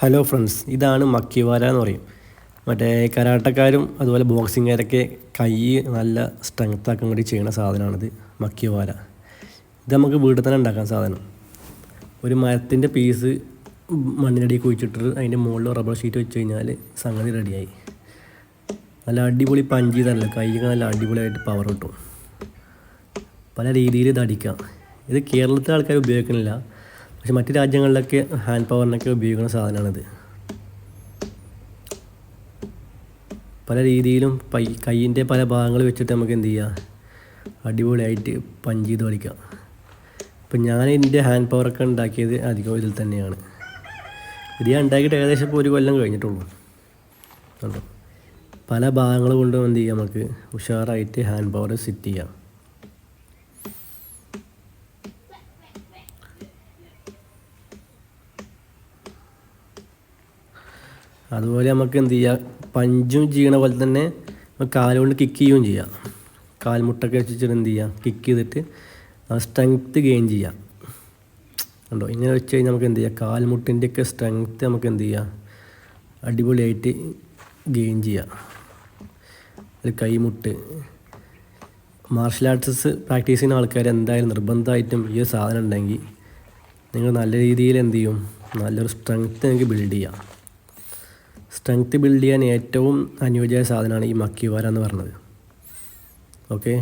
Hello friends ഇതാണ് മക്കിവാല എന്ന് പറയും. മറ്റേ കരാട്ടക്കാരും അതുപോലെ ബോക്സിങ്ങുകാരൊക്കെ കൈ നല്ല സ്ട്രെങ്ത് ആക്കാൻ വേണ്ടി ചെയ്യുന്ന സാധനമാണിത് മക്കിവാല ഇത് നമുക്ക് വീട്ടിൽ തന്നെ ഉണ്ടാക്കാൻ സാധനം. ഒരു മരത്തിന്റെ പീസ് മണ്ണിനടിയിൽ കുഴിച്ചിട്ട് അതിന്റെ മുകളിൽ റബ്ബർ ഷീറ്റ് വെച്ച് കഴിഞ്ഞാൽ സംഗതി റെഡിയായി നല്ല അടിപൊളി പഞ്ച് ചെയ്താണല്ലോ കൈക്ക് നല്ല അടിപൊളിയായിട്ട് പവർ കിട്ടും. പല രീതിയിൽ ഇത് അടിക്കാം. ഇത് കേരളത്തിലെ ആൾക്കാർ ഉപയോഗിക്കുന്നില്ല പക്ഷെ മറ്റ് രാജ്യങ്ങളിലൊക്കെ ഹാൻഡ് പവറിനൊക്കെ ഉപയോഗിക്കുന്ന സാധനമാണിത്. പല രീതിയിലും പൈ കൈയിന്റെ പല ഭാഗങ്ങൾ വെച്ചിട്ട് നമുക്ക് എന്ത് ചെയ്യാം? അടിപൊളിയായിട്ട് പഞ്ച് ചെയ്ത് കളിക്കാം ഇപ്പം ഞാൻ എന്റെ ഹാൻഡ് പവറൊക്കെ ഉണ്ടാക്കിയത് അധികം ഇതിൽ തന്നെയാണ്. ഇത് ഞാൻ ഉണ്ടാക്കിയിട്ട് ഏകദേശം ഇപ്പോൾ ഒരു കൊല്ലം കഴിഞ്ഞിട്ടുള്ളൂ. കണ്ടോ? പല ഭാഗങ്ങൾ കൊണ്ടും എന്ത് ചെയ്യാം നമുക്ക്? ഉഷാറായിട്ട് ഹാൻഡ് പവർ സെറ്റ് ചെയ്യാം. അതുപോലെ നമുക്ക് എന്ത് ചെയ്യാം? പഞ്ചും ചെയ്യണ പോലെ തന്നെ കാലുകൊണ്ട് കിക്ക് ചെയ്യുകയും ചെയ്യാം കാൽമുട്ടൊക്കെ വെച്ചിട്ട് എന്ത് ചെയ്യാം? കിക്ക് ചെയ്തിട്ട് സ്ട്രെങ്ത്ത് ഗെയിൻ ചെയ്യാം. ഉണ്ടോ ഇങ്ങനെ വെച്ച് കഴിഞ്ഞാൽ നമുക്ക് എന്ത് ചെയ്യാം? കാൽമുട്ടിന്റെയൊക്കെ സ്ട്രെങ്ത്ത് നമുക്ക് എന്ത് ചെയ്യാം? അടിപൊളിയായിട്ട് ഗെയിൻ ചെയ്യാം. ഒരു കൈമുട്ട് മാർഷൽ ആർട്സ് പ്രാക്ടീസ് ചെയ്യുന്ന ആൾക്കാർ എന്തായാലും നിർബന്ധമായിട്ടും ഈ ഒരു സാധനം ഉണ്ടെങ്കിൽ നിങ്ങൾ നല്ല രീതിയിൽ എന്ത് ചെയ്യും? നല്ലൊരു സ്ട്രെങ്ത്ത് നിങ്ങൾക്ക് ബിൽഡ് ചെയ്യാം. സ്ട്രെങ്ത്ത് ബിൽഡ് ചെയ്യാൻ ഏറ്റവും അനുയോജ്യമായ സാധനമാണ് ഈ മക്കിവാര എന്ന് പറഞ്ഞത്. ഓക്കെ